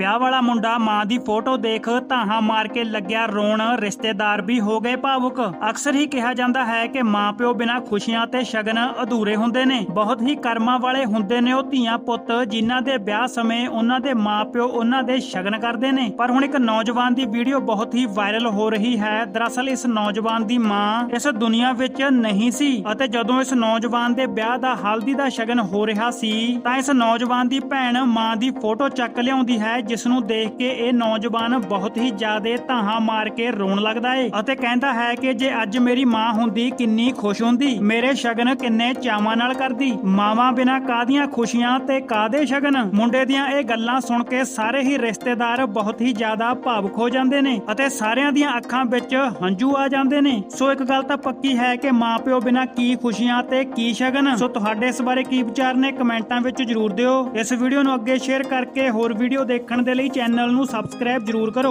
ਵਿਆਹ ਵਾਲਾ ਮੁੰਡਾ ਮਾਂ ਦੀ ਫੋਟੋ ਦੇਖ ਧਾਹਾਂ ਮਾਰ ਕੇ ਲੱਗਿਆ ਰੋਣ, ਰਿਸ਼ਤੇਦਾਰ ਵੀ ਹੋ ਗਏ ਭਾਵੁਕ। ਅਕਸਰ ਹੀ ਕਿਹਾ ਜਾਂਦਾ ਹੈ ਕਿ ਮਾਪਿਓ ਬਿਨਾਂ ਖੁਸ਼ੀਆਂ ਤੇ ਸ਼ਗਨ ਅਧੂਰੇ ਹੁੰਦੇ ਨੇ। ਬਹੁਤ ਹੀ ਕਰਮਾਂ ਵਾਲੇ ਹੁੰਦੇ ਨੇ ਉਹ ਧੀਆਂ ਪੁੱਤ, ਜਿਨ੍ਹਾਂ ਦੇ ਵਿਆਹ ਸਮੇਂ ਉਹਨਾਂ ਦੇ ਮਾਪਿਓ ਉਹਨਾਂ ਦੇ ਸ਼ਗਨ ਕਰਦੇ ਨੇ। ਪਰ ਹੁਣ ਇੱਕ ਨੌਜਵਾਨ ਦੀ ਵੀਡੀਓ ਬਹੁਤ ਹੀ ਵਾਇਰਲ ਹੋ ਰਹੀ ਹੈ। ਦਰਅਸਲ ਇਸ ਨੌਜਵਾਨ ਦੀ ਮਾਂ ਇਸ ਦੁਨੀਆ ਵਿੱਚ ਨਹੀਂ ਸੀ ਅਤੇ ਜਦੋਂ ਇਸ ਨੌਜਵਾਨ ਦੇ ਵਿਆਹ ਦਾ ਹਲਦੀ ਦਾ ਸ਼ਗਨ ਹੋ ਰਿਹਾ ਸੀ, ਤਾਂ ਇਸ ਨੌਜਵਾਨ ਦੀ ਭੈਣ ਮਾਂ ਦੀ ਫੋਟੋ ਚੱਕ ਲਿਆਉਂਦੀ ਹੈ ਜਿਸ ਨੂੰ ਦੇਖ ਕੇ ਇਹ ਨੌਜਵਾਨ ਬਹੁਤ ਹੀ ਜ਼ਿਆਦਾ ਧਾਹਾਂ ਮਾਰ ਕੇ ਰੋਣ ਲੱਗਦਾ ਏ ਅਤੇ ਕਹਿੰਦਾ ਹੈ ਕਿ ਜੇ ਅੱਜ ਮੇਰੀ ਮਾਂ ਹੁੰਦੀ ਕਿੰਨੀ ਖੁਸ਼ ਹੁੰਦੀ, ਮੇਰੇ ਸ਼ਗਨ ਕਿੰਨੇ ਚਾਵਾਂ ਨਾਲ ਕਰਦੀ, ਮਾਵਾਂ ਬਿਨਾ ਕਾਦੀਆਂ ਖੁਸ਼ੀਆਂ ਤੇ ਕਾਦੇ ਸ਼ਗਨ? ਮੁੰਡੇ ਦੀਆਂ ਇਹ ਗੱਲਾਂ ਸੁਣ ਕੇ ਸਾਰੇ ਹੀ ਰਿਸ਼ਤੇਦਾਰ ਬਹੁਤ ਹੀ ਜ਼ਿਆਦਾ ਭਾਵੁਕ ਹੋ ਜਾਂਦੇ ਨੇ ਅਤੇ ਸਾਰਿਆਂ ਦੀਆਂ ਅੱਖਾਂ ਵਿੱਚ ਹੰਝੂ ਆ ਜਾਂਦੇ ਨੇ। ਸੋ ਇੱਕ ਗੱਲ ਤਾਂ ਪੱਕੀ ਹੈ ਕਿ ਮਾਪਿਓ ਬਿਨਾ ਕੀ ਖੁਸ਼ੀਆਂ ਤੇ ਕੀ ਸ਼ਗਨ? ਸੋ ਤੁਹਾਡੇ ਇਸ ਬਾਰੇ ਕੀ ਵਿਚਾਰ ਨੇ ਕਮੈਂਟਾਂ ਵਿੱਚ ਜਰੂਰ ਦਿਓ। ਇਸ ਵੀਡੀਓ ਨੂੰ ਅੱਗੇ ਸ਼ੇਅਰ ਕਰਕੇ ਹੋਰ ਵੀਡੀਓ ਦੇਖਣ ਦੇ ਲਈ ਚੈਨਲ ਨੂੰ ਸਬਸਕ੍ਰਾਈਬ ਜਰੂਰ ਕਰੋ।